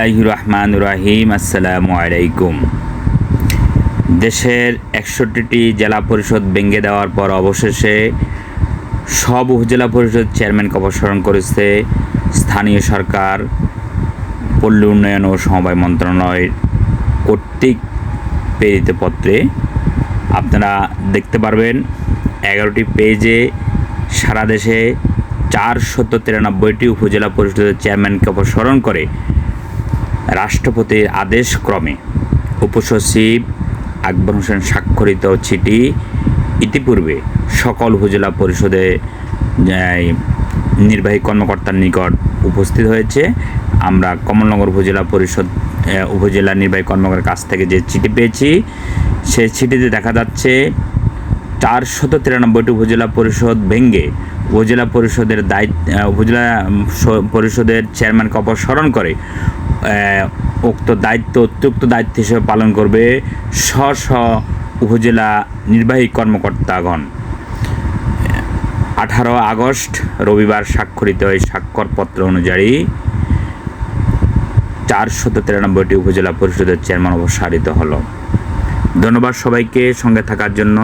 বিসমিল্লাহ রহমান রাহিম, আসসালামু আলাইকুম। দেশের একষট্টিটি জেলা পরিষদ ভেঙে দেওয়ার পর অবশেষে সব উপজেলা পরিষদ চেয়ারম্যানকে অপসারণ করেছে স্থানীয় সরকার, পল্লী উন্নয়ন ও সমবায় মন্ত্রণালয়ের কর্তৃক প্রেরিত পত্রে। আপনারা দেখতে পারবেন, এগারোটি পেজে সারা দেশে চারশত তিরানব্বইটি উপজেলা পরিষদের চেয়ারম্যানকে অপসারণ করে রাষ্ট্রপতির আদেশ ক্রমে উপসচিব আকবর হোসেন স্বাক্ষরিত চিঠি ইতিপূর্বে সকল উপজেলা পরিষদে নির্বাহী কর্মকর্তার নিকট উপস্থিত হয়েছে। আমরা কমলনগর উপজেলা পরিষদ উপজেলা নির্বাহী কর্মকর্তার কাছ থেকে যে চিঠি পেয়েছি, সেই চিঠিতে দেখা যাচ্ছে, চারশত তিরানব্বইটি উপজেলা পরিষদ ভেঙ্গে উপজেলা পরিষদের দায়িত্ব উপজেলা পরিষদের চেয়ারম্যানকে অপসারণ করে উক্ত দায়িত্ব অত্যুক্ত দায়িত্ব হিসেবে পালন করবে স্ব স্ব উপজেলা নির্বাহী কর্মকর্তাগণ। আঠারো আগস্ট, রবিবার স্বাক্ষরিত এই স্বাক্ষরপত্র অনুযায়ী চারশত তিরানব্বইটি উপজেলা পরিষদের চেয়ারম্যান অপসারিত হলো। ধন্যবাদ সবাইকে সঙ্গে থাকার জন্য।